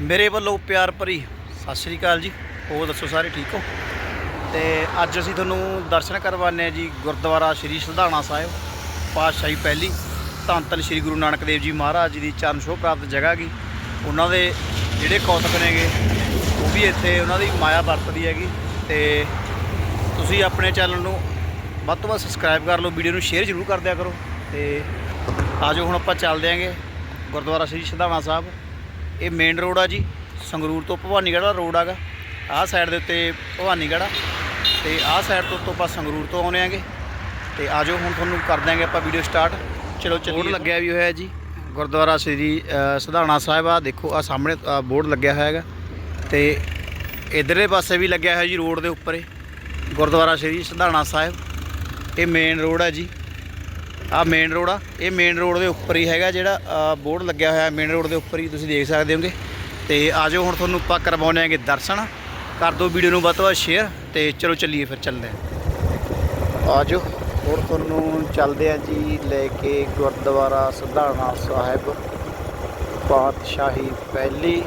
ਮੇਰੇ ਵੱਲੋਂ ਪਿਆਰ ਭਰੀ ਸਤਿ ਸ਼੍ਰੀ ਅਕਾਲ ਜੀ। ਹੋਰ ਦੱਸੋ ਸਾਰੇ ਠੀਕ ਹੋ? ਤੇ ਅੱਜ ਅਸੀਂ ਤੁਹਾਨੂੰ ਦਰਸ਼ਨ ਕਰਵਾਉਂਦੇ ਹਾਂ ਜੀ ਗੁਰਦੁਆਰਾ ਸ਼੍ਰੀ ਸਧਾਣਾ ਸਾਹਿਬ, ਪਾਤਸ਼ਾਹੀ ਪਹਿਲੀ, ਧੰਨ ਧੰਨ ਸ਼੍ਰੀ ਗੁਰੂ ਨਾਨਕ ਦੇਵ ਜੀ ਮਹਾਰਾਜ ਜੀ ਦੀ ਚਰਨ ਛੋਹ ਪ੍ਰਾਪਤ ਜਗ੍ਹਾ ਗੀ ਉਹਨਾਂ ਦੇ ਜਿਹੜੇ ਕੌਤਕ ਨੇਗੇ, ਉਹ ਵੀ ਇੱਥੇ ਉਹਨਾਂ ਦੀ ਮਾਇਆ ਵਰਤਦੀ ਹੈਗੀ। ਤੇ ਤੁਸੀਂ ਆਪਣੇ ਚੈਨਲ ਨੂੰ ਵੱਧ ਤੋਂ ਵੱਧ ਸਬਸਕ੍ਰਾਈਬ ਕਰ ਲਓ, ਵੀਡੀਓ ਨੂੰ ਸ਼ੇਅਰ ਜ਼ਰੂਰ ਕਰ ਦਿਆ ਕਰੋ। ਤੇ ਆਜੋ ਹੁਣ ਆਪਾਂ ਚੱਲਦੇ ਆਂਗੇ ਗੁਰਦੁਆਰਾ ਸ਼੍ਰੀ ਸਧਾਣਾ ਸਾਹਿਬ। ਇਹ ਮੇਨ ਰੋਡ ਆ ਜੀ ਸੰਗਰੂਰ ਤੋਂ ਭਵਾਨੀਗੜ੍ਹ ਦਾ ਰੋਡ ਆਗਾ ਆਹ ਸਾਈਡ ਦੇ ਉੱਤੇ ਭਵਾਨੀਗੜ੍ਹ ਆ। ਤੇ ਆਹ ਸਾਈਡ ਤੋਂ ਤੋਂ ਆਪਾਂ ਸੰਗਰੂਰ ਤੋਂ ਆਉਨੇ ਆਂਗੇ। ਤੇ ਆਜੋ ਹੁਣ ਤੁਹਾਨੂੰ ਕਰ ਦਿਆਂਗੇ ਆਪਾਂ ਵੀਡੀਓ ਸਟਾਰਟ ਚਲੋ ਚੱਲੀਏ। ਬੋਰਡ ਲੱਗਿਆ ਵੀ ਹੋਇਆ ਜੀ। ਗੁਰਦੁਆਰਾ ਸ਼੍ਰੀ ਅ, ਸਧਾਣਾ ਸਾਹਿਬ ਆ। ਦੇਖੋ ਆ ਸਾਹਮਣੇ ਬੋਰਡ ਲੱਗਿਆ ਹੋਇਆ ਹੈਗਾ। ਤੇ ਇਧਰਲੇ ਪਾਸੇ ਵੀ ਲੱਗਿਆ ਹੋਇਆ ਜੀ ਰੋਡ ਦੇ ਉੱਪਰ। ਗੁਰਦੁਆਰਾ ਸ਼੍ਰੀ ਸਧਾਣਾ ਸਾਹਿਬ। ਇਹ ਮੇਨ ਰੋਡ ਆ ਜੀ। ਆ ਮੇਨ ਰੋਡ ਆ। ਇਹ ਮੇਨ ਰੋਡ ਦੇ ਉੱਪਰ ਹੀ ਹੈਗਾ ਜਿਹੜਾ ਬੋਰਡ ਲੱਗਿਆ ਹੋਇਆ ਮੇਨ ਰੋਡ ਦੇ ਉੱਪਰ ਹੀ ਤੁਸੀਂ ਦੇਖ ਸਕਦੇ ਹੋਗੇ। ਤੇ ਆਜੋ ਹੁਣ ਤੁਹਾਨੂੰ ਆਪਾਂ ਕਰਵਾਉਂਦੇ ਆਂਗੇ ਦਰਸ਼ਨ। ਕਰ ਦਿਓ ਵੀਡੀਓ ਨੂੰ ਵੱਧ ਤੋਂ ਵੱਧ ਸ਼ੇਅਰ ਤੇ ਚਲੋ ਚੱਲੀਏ ਫਿਰ, ਚੱਲਦੇ ਹਾਂ। ਆਜੋ। ਹੁਣ ਤੁਹਾਨੂੰ ਚੱਲਦੇ ਆ ਜੀ ਲੈ ਕੇ ਗੁਰਦੁਆਰਾ ਸਧਾਣਾ ਸਾਹਿਬ। ਪਾਤਸ਼ਾਹੀ ਪਹਿਲੀ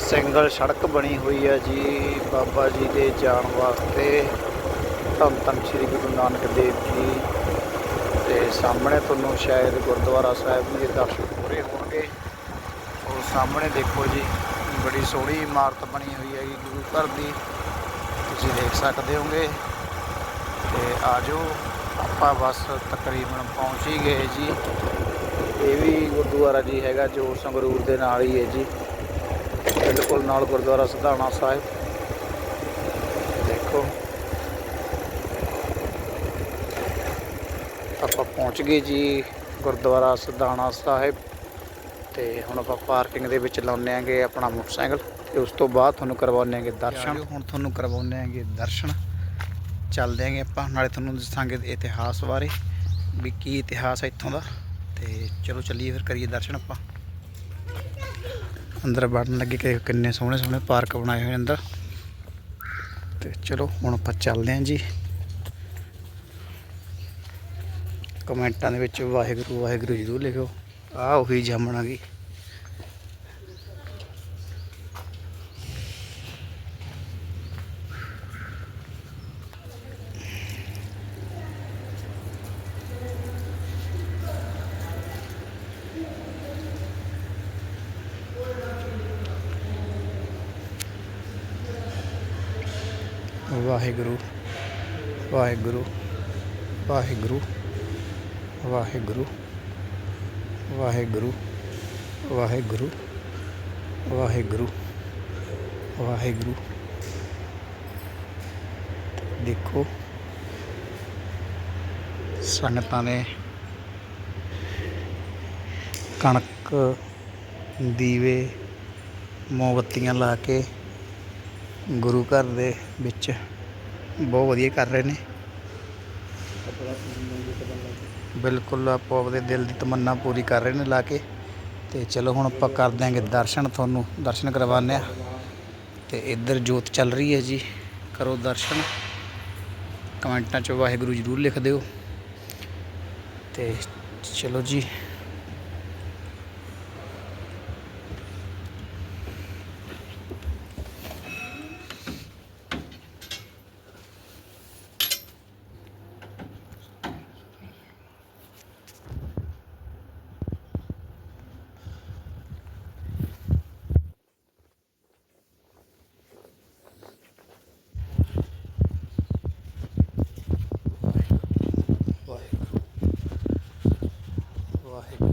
ਸਿੰਗਲ ਸੜਕ ਬਣੀ ਹੋਈ ਹੈ ਜੀ ਬਾਬਾ ਜੀ ਦੇ ਜਾਣ ਵਾਸਤੇ। ਧੰਨ ਧੰਨ ਸ੍ਰੀ ਗੁਰੂ ਨਾਨਕ ਦੇਵ ਜੀ। ਤੇ ਸਾਹਮਣੇ ਤੁਹਾਨੂੰ ਸ਼ਾਇਦ ਗੁਰਦੁਆਰਾ ਸਾਹਿਬ ਦੇ ਦਰਸ਼ਨ ਪੂਰੇ ਹੋਣਗੇ। ਉਹ ਸਾਹਮਣੇ ਦੇਖੋ ਜੀ, ਬੜੀ ਸੋਹਣੀ ਇਮਾਰਤ ਬਣੀ ਹੋਈ ਹੈਗੀ ਗੁਰੂ ਘਰ ਦੀ। ਤੁਸੀਂ ਦੇਖ ਸਕਦੇ ਹੋਗੇ। ਤੇ ਆਜੋ, ਆਪਾਂ ਬਸ ਤਕਰੀਬਨ ਪਹੁੰਚ ਹੀ ਗਏ ਜੀ। ਇਹ ਵੀ ਗੁਰਦੁਆਰਾ ਜੀ ਹੈਗਾ, ਜੋ ਸੰਗਰੂਰ ਦੇ ਨਾਲ ਹੀ ਹੈ ਜੀ। ਬਿਲਕੁਲ ਨਾਲ ਗੁਰਦੁਆਰਾ ਸਧਾਣਾ ਸਾਹਿਬ ਦੇਖੋ ਆਪਾਂ ਪਹੁੰਚ ਗਏ ਜੀ ਗੁਰਦੁਆਰਾ ਸਦਾਣਾ ਸਾਹਿਬ ਤੇ ਹੁਣ ਆਪਾਂ ਪਾਰਕਿੰਗ ਦੇ ਵਿੱਚ ਲਾਉਂਦੇ ਆਂਗੇ ਆਪਣਾ ਮੋਟਰਸਾਈਕਲ ਤੇ ਉਸ ਤੋਂ ਬਾਅਦ ਤੁਹਾਨੂੰ ਕਰਵਾਉਂਦੇ ਆਂਗੇ ਦਰਸ਼ਨ। ਹੁਣ ਤੁਹਾਨੂੰ ਕਰਵਾਉਂਦੇ ਆਂਗੇ ਦਰਸ਼ਨ। ਚੱਲਦੇ ਆਂਗੇ ਆਪਾਂ, ਨਾਲੇ ਤੁਹਾਨੂੰ ਦੱਸਾਂਗੇ ਇਤਿਹਾਸ ਬਾਰੇ, ਵੀ ਕੀ ਇਤਿਹਾਸ ਹੈ ਇੱਥੋਂ ਦਾ। ਤੇ ਚਲੋ ਚੱਲੀਏ ਫਿਰ, ਕਰੀਏ ਦਰਸ਼ਨ ਆਪਾਂ। ਅੰਦਰ ਵੜਨ ਲੱਗੇ ਕਿ ਕਿੰਨੇ ਸੋਹਣੇ ਸੋਹਣੇ ਪਾਰਕ ਬਣਾਏ ਹੋਏ ਅੰਦਰ। ਤੇ ਚਲੋ, ਹੁਣ ਆਪਾਂ ਚੱਲਦੇ ਆਂ ਜੀ। ਕਮੈਂਟਾਂ ਦੇ ਵਿੱਚ ਵਾਹਿਗੁਰੂ ਵਾਹਿਗੁਰੂ ਜ਼ਰੂਰ ਲਿਖਿਓ। ਆ ਉਹੀ ਜਾਮਣ ਆ ਗਈ। ਵਾਹਿਗੁਰੂ ਵਾਹਿਗੁਰੂ ਵਾਹਿਗੁਰੂ। ਵਾਹਿਗੁਰੂ ਵਾਹਿਗੁਰੂ ਵਾਹਿਗੁਰੂ ਵਾਹਿਗੁਰੂ ਵਾਹਿਗੁਰੂ। ਦੇਖੋ, ਸੰਗਤਾਂ ਨੇ ਕਣਕ, ਦੀਵੇ, ਮੋਮਬੱਤੀਆਂ ਲਾ ਕੇ ਗੁਰੂ ਘਰ ਦੇ ਵਿੱਚ ਬਹੁਤ ਵਧੀਆ ਕਰ ਰਹੇ ਨੇ। ਬਿਲਕੁਲ ਆਪੋ ਆਪਦੇ ਦਿਲ ਦੀ ਤਮੰਨਾ ਪੂਰੀ ਕਰ ਰਹੇ ਨੇ ਲਾ ਕੇ। ਤੇ ਚਲੋ ਹੁਣ ਆਪਾਂ ਕਰ ਦਿਆਂਗੇ ਦਰਸ਼ਨ ਤੁਹਾਨੂੰ, ਦਰਸ਼ਨ ਕਰਵਾਉਂਦੇ ਆ। ਤੇ ਇੱਧਰ ਜੋਤ ਚੱਲ ਰਹੀ ਹੈ ਜੀ, ਕਰੋ ਦਰਸ਼ਨ। ਕਮੈਂਟਾਂ 'ਚ ਵਾਹਿਗੁਰੂ ਜ਼ਰੂਰ ਲਿਖ ਦਿਓ। ਤੇ ਚਲੋ ਜੀ ਵਾਹਿਗੁਰੂ ਵਾਹਿਗੁਰੂ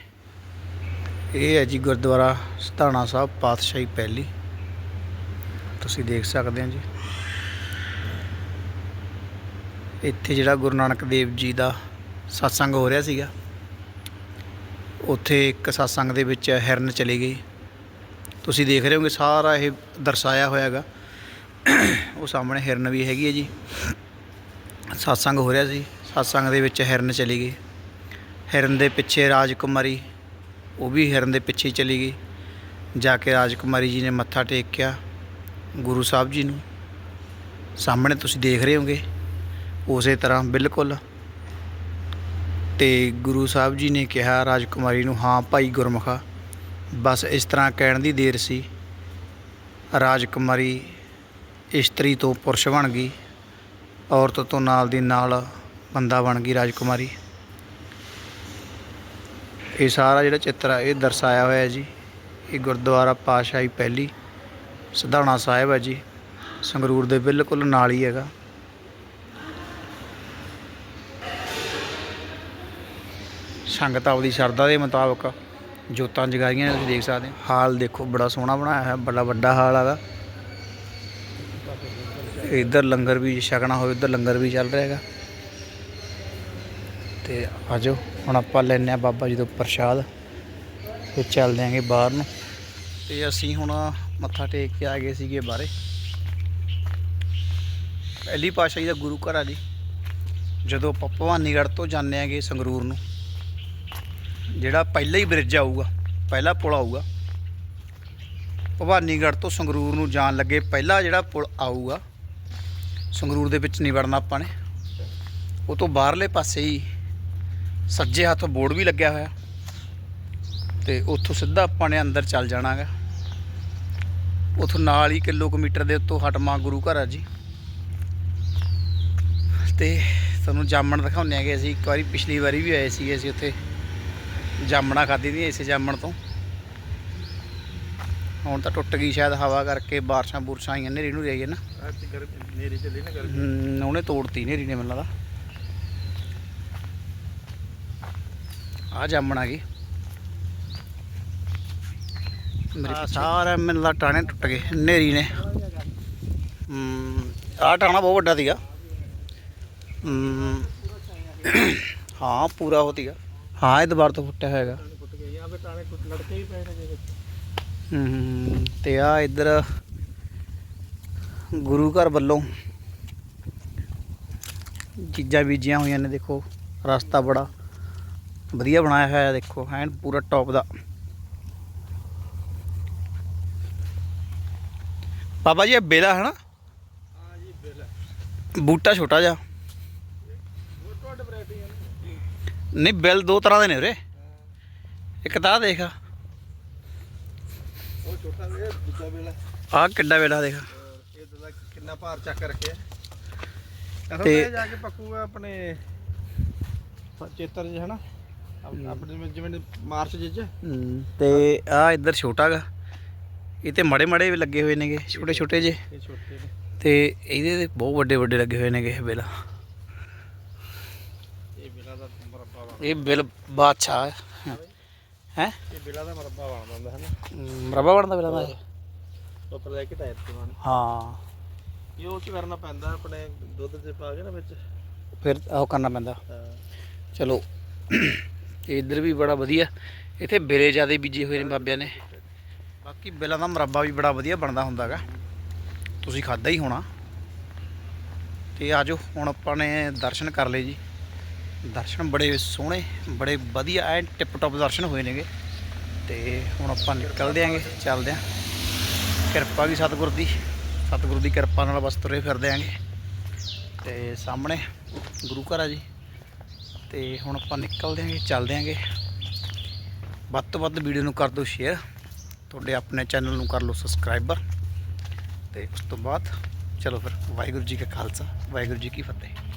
ਇਹ ਹੈ ਜੀ ਗੁਰਦੁਆਰਾ ਸਤਾਣਾ ਸਾਹਿਬ, ਪਾਤਸ਼ਾਹੀ ਪਹਿਲੀ। ਤੁਸੀਂ ਦੇਖ ਸਕਦੇ ਹੋ ਜੀ। ਇੱਥੇ ਜਿਹੜਾ ਗੁਰੂ ਨਾਨਕ ਦੇਵ ਜੀ ਦਾ satsang ਹੋ ਰਿਹਾ ਸੀਗਾ, ਉੱਥੇ ਇੱਕ satsang ਦੇ ਵਿੱਚ ਹਿਰਨ ਚਲੀ ਗਈ। ਤੁਸੀਂ ਦੇਖ ਰਹੇ ਹੋਗੇ ਸਾਰਾ ਇਹ ਦਰਸਾਇਆ ਹੋਇਆ ਹੈਗਾ। ਉਹ ਸਾਹਮਣੇ ਹਿਰਨ ਵੀ ਹੈਗੀ ਹੈ ਜੀ। satsang ਹੋ ਰਿਹਾ ਸੀ। satsang ਦੇ ਵਿੱਚ ਹਿਰਨ ਚਲੀ ਗਈ। ਹਿਰਨ ਦੇ ਪਿੱਛੇ ਰਾਜਕੁਮਾਰੀ ਉਹ ਵੀ ਹਿਰਨ ਦੇ ਪਿੱਛੇ ਚਲੀ ਗਈ। ਜਾ ਕੇ ਰਾਜਕੁਮਾਰੀ ਜੀ ਨੇ ਮੱਥਾ ਟੇਕਿਆ ਗੁਰੂ ਸਾਹਿਬ ਜੀ ਨੂੰ ਸਾਹਮਣੇ ਤੁਸੀਂ ਦੇਖ ਰਹੇ ਹੋਗੇ? ਉਸੇ ਤਰ੍ਹਾਂ ਬਿਲਕੁਲ। ਤੇ ਗੁਰੂ ਸਾਹਿਬ ਜੀ ਨੇ ਕਿਹਾ, ਰਾਜਕੁਮਾਰੀ ਨੂੰ, ਹਾਂ ਭਾਈ ਗੁਰਮੁਖਾ, ਬਸ ਇਸ ਤਰ੍ਹਾਂ ਕਹਿਣ ਦੀ ਦੇਰ ਸੀ। ਰਾਜਕੁਮਾਰੀ ਇਸਤਰੀ ਤੋਂ ਪੁਰਸ਼ ਬਣ ਗਈ, ਔਰਤ ਤੋਂ ਨਾਲ ਦੀ ਨਾਲ ਬੰਦਾ ਬਣ ਗਈ ਰਾਜਕੁਮਾਰੀ। ਇਹ ਸਾਰਾ ਜਿਹੜਾ ਚਿੱਤਰ ਹੈ ਇਹ ਦਰਸਾਇਆ ਹੋਇਆ ਹੈ ਜੀ। ਇਹ ਗੁਰਦੁਆਰਾ ਪਾਸ਼ਾਹੀ ਪਹਿਲੀ ਸਿਧਾਣਾ ਸਾਹਿਬ ਹੈ ਜੀ। ਸੰਗਰੂਰ ਦੇ ਬਿਲਕੁਲ ਨਾਲ ਹੀ ਹੈਗਾ। ਸੰਗਤ ਆਪਦੀ ਸ਼ਰਧਾ ਦੇ ਮੁਤਾਬਕ ਜੋਤਾਂ ਜਗਾਈਆਂ ਨੇ ਤੁਸੀਂ ਦੇਖ ਸਕਦੇ ਹੋ। ਹਾਲ ਦੇਖੋ, ਬੜਾ ਸੋਹਣਾ ਬਣਾਇਆ ਹੈ ਬੜਾ ਵੱਡਾ ਹਾਲ ਹੈਗਾ ਇੱਧਰ ਲੰਗਰ ਵੀ ਛਕਣਾ ਹੋਵੇ, ਉੱਧਰ ਲੰਗਰ ਵੀ ਚੱਲ ਰਿਹਾ ਹੈਗਾ। ਤੇ ਆਜੋ ਹੁਣ ਆਪਾਂ ਲੈਨੇ ਆ ਬਾਬਾ ਜੀ ਤੋਂ ਪ੍ਰਸ਼ਾਦ ਤੇ ਚੱਲਦੇ ਆਂਗੇ ਬਾਹਰ ਨੂੰ। ਤੇ ਅਸੀਂ ਹੁਣ ਮੱਥਾ ਟੇਕ ਕੇ ਆ ਗਏ ਸੀਗੇ ਬਾਹਰੇ। ਪਹਿਲੀ ਪਾਤਸ਼ਾਹੀ ਦਾ ਗੁਰੂ ਘਰ ਆ ਜੀ। ਜਦੋਂ ਆਪਾਂ ਭਵਾਨੀਗੜ੍ਹ ਤੋਂ ਜਾਂਦੇ ਆਂਗੇ ਸੰਗਰੂਰ ਨੂੰ, ਜਿਹੜਾ ਪਹਿਲਾ ਹੀ ਬ੍ਰਿਜ ਆਊਗਾ, ਪਹਿਲਾ ਪੁਲ ਆਊਗਾ। ਭਵਾਨੀਗੜ੍ਹ ਤੋਂ ਸੰਗਰੂਰ ਨੂੰ ਜਾਣ ਲੱਗੇ ਪਹਿਲਾ ਜਿਹੜਾ ਪੁਲ ਆਊਗਾ, ਸੰਗਰੂਰ ਦੇ ਵਿੱਚ ਨਹੀਂ ਵੜਨਾ ਆਪਾਂ ਨੇ। ਉਹ ਤੋਂ ਬਾਹਰਲੇ ਪਾਸੇ ਹੀ ਸੱਜੇ ਹੱਥ ਬੋਰਡ ਵੀ ਲੱਗਿਆ ਹੋਇਆ। ਤੇ ਉੱਥੋਂ ਸਿੱਧਾ ਆਪਾਂ ਨੇ ਅੰਦਰ ਚੱਲ ਜਾਣਾਗਾ। ਉੱਥੋਂ ਨਾਲ ਹੀ ਕਿਲੋਮੀਟਰ ਦੇ ਉੱਤੋਂ ਹਟਮਾ ਗੁਰੂ ਘਰ ਆ ਜੀ। ਤੇ ਤੁਹਾਨੂੰ ਜਾਮਣ ਦਿਖਾਉਂਦੇ ਆਗੇ ਅਸੀਂ। ਇੱਕ ਵਾਰੀ ਪਿਛਲੀ ਵਾਰੀ ਵੀ ਆਏ ਸੀਗੇ ਅਸੀਂ ਉੱਥੇ। ਜਾਮਣਾ ਖਾਦੀ ਦੀਆਂ ਇਸੇ ਜਾਮਣ ਤੋਂ। ਹੁਣ ਤਾਂ ਟੁੱਟ ਗਈ ਸ਼ਾਇਦ ਹਵਾ ਕਰਕੇ ਬਾਰਿਸ਼ਾਂ ਬੁਰਸ਼ਾਂ ਆਈਆਂ ਨੇਰੀ ਨੂੰ ਰਹੀ ਹੈ ਨਾ। ਨੇਰੀ ਚੱਲੀ ਨਾ ਉਹਨੇ ਤੋੜਤੀ ਨੇਰੀ ਨੇ ਮੈਨੂੰ ਲੱਗਦਾ। ਆ ਜਾਮਣ ਆ ਗਈ। ਆ ਸਾਰਾ ਮੈਨੂੰ ਲੱਗਦਾ ਟਾਣੇ ਟੁੱਟ ਗਏ ਨੇਰੀ ਨੇ। ਹਮ, ਆਹ ਟਾਣਾ ਬਹੁਤ ਵੱਡਾ ਸੀਗਾ। ਹਾਂ ਪੂਰਾ ਹੋ ਸੀਗਾ। ਹਾਂ ਇਹ ਦੁਬਾਰ ਤੋਂ ਫੁੱਟਿਆ ਹੋਏਗਾ ਟੁੱਟ ਗਏ ਯਹਾਂ ਪੇ ਟਾਣੇ ਟੁੱਟ ਲੜਕੇ ਹੀ ਪਏ ਨੇ ਜਿਹਦੇ ਹਮ, ਤੇ ਆ ਇੱਧਰ ਗੁਰੂ ਘਰ ਵੱਲੋਂ ਚੀਜ਼ਾਂ ਬੀਜੀਆਂ ਹੋਈਆਂ ਨੇ ਦੇਖੋ ਰਸਤਾ ਬੜਾ। ਵਧੀਆ ਬਣਾਇਆ ਹੋਇਆ ਦੇਖੋ ਐਨ ਪੂਰਾ ਟੌਪ ਦਾ। ਬਾਬਾ ਜੀ ਇਹ ਬੇਲਾ ਹੈ ਨਾ? ਹਾਂ ਜੀ ਬਿਲ। ਬੂਟਾ ਛੋਟਾ ਜਿਹਾ। ਨਹੀਂ ਬਿੱਲ ਦੋ ਤਰ੍ਹਾਂ ਦੇ ਨੇ ਉਰੇ ਇੱਕ ਤਾਂ ਦੇਖ। ਉਹ ਛੋਟਾ ਜਿਹਾ ਦੂਜਾ ਬਿਲ। ਆਹ ਕਿੱਡਾ ਬੇਲਾ ਦੇਖ। ਇਹ ਦਾ ਕਿੰਨਾ ਭਾਰ ਚੱਕ ਰੱਖਿਆ। ਤੇ- ਜਾ ਕੇ ਪੱਕੂਗਾ ਆਪਣੇ ਚੇਤਰ ਜੀ ਹਨਾ ਆਪਣੇ ਜਿਵੇਂ- ਜਿਵੇਂ ਮਾਰਚ ਜਿਹ ਚ ਹਮ, ਤੇ ਆ ਇੱਧਰ ਛੋਟਾ ਗਾ। ਇਹ ਤੇ ਮੜੇ ਮੜੇ ਵੀ ਲੱਗੇ ਹੋਏ ਨੇਗੇ ਛੋਟੇ ਛੋਟੇ ਜੇ। ਇਹ ਛੋਟੇ ਨੇ। ਤੇ ਇਹਦੇ ਤੇ ਬਹੁਤ ਵੱਡੇ ਵੱਡੇ ਲੱਗੇ ਹੋਏ ਨੇਗੇ ਇਹ ਬਿੱਲ। ਇਹ ਬਿਲਾਂ ਦਾ ਮਰੱਬਾ ਬਣ ਇਹ ਬਿੱਲ ਬਾਦਸ਼ਾਹ ਹੈ ਹੈ? ਇਹ ਬਿਲਾਂ ਦਾ ਮਰੱਬਾ ਬਣ ਜਾਂਦਾ ਹੈ ਨਾ? ਮਰਬਾ ਬਣਦਾ ਬਿੱਲਾਂ ਦਾ ਇਹ? ਉੱਪਰ ਲੈ ਕੇ ਟਾਇਰ ਤੇ ਬਣ ਹਾਂ। ਇਹ ਉਹ ਚ ਕਰਨਾ ਪੈਂਦਾ ਆਪਣੇ ਦੁੱਧ ਚ ਪਾ ਕੇ ਨਾ ਵਿੱਚ। ਫਿਰ ਉਹ ਕਰਨਾ ਪੈਂਦਾ। ਚਲੋ। ਤੇ ਇੱਧਰ ਵੀ ਬੜਾ ਵਧੀਆ। ਇੱਥੇ ਬਿਲੇ ਜਿਆਦੇ ਬੀਜੇ ਹੋਏ ਨੇ ਬਾਬਿਆਂ ਨੇ। ਬਾਕੀ ਬਿੱਲਾਂ ਦਾ ਮਰਬਾ ਵੀ ਬੜਾ ਵਧੀਆ ਬਣਦਾ ਹੁੰਦਾਗਾ ਤੁਸੀਂ ਖਾਦਾ ਹੀ ਹੋਣਾ। ਤੇ ਆਜੋ, ਹੁਣ ਆਪਾਂ ਨੇ ਦਰਸ਼ਨ ਕਰ ਲਏ ਜੀ। ਦਰਸ਼ਨ ਬੜੇ ਸੋਹਣੇ, ਬੜੇ ਵਧੀਆ, ਐਨ ਟਿਪ ਟੌਪ ਦਰਸ਼ਨ ਹੋਏ ਨੇਗੇ। ਤੇ ਹੁਣ ਆਪਾਂ ਨਿਕਲਦੇ ਆਂਗੇ, ਚੱਲਦੇ ਆਂ। ਕਿਰਪਾ ਵੀ ਸਤਿਗੁਰ ਦੀ ਸਤਿਗੁਰ ਦੀ ਕਿਰਪਾ ਨਾਲ ਬਸ ਤੁਰੇ ਫਿਰਦੇ ਆਂਗੇ। ਤੇ ਸਾਹਮਣੇ ਗੁਰੂ ਘਰ ਆ ਜੀ। ਤੇ ਹੁਣ ਆਪਾਂ ਨਿਕਲਦੇ ਆਂਗੇ ਚੱਲਦੇ ਆਂਗੇ ਵੱਧ ਤੋਂ ਵੱਧ ਵੀਡੀਓ ਨੂੰ ਕਰ ਦਿਓ ਸ਼ੇਅਰ ਤੁਹਾਡੇ ਆਪਣੇ ਚੈਨਲ ਨੂੰ ਕਰ ਲਓ ਸਬਸਕ੍ਰਾਈਬਰ ਤੇ ਉਸ ਤੋਂ ਬਾਅਦ, ਚਲੋ ਫਿਰ, ਵਾਹਿਗੁਰੂ ਜੀ ਕਾ ਖਾਲਸਾ, ਵਾਹਿਗੁਰੂ ਜੀ ਕੀ ਫਤਿਹ।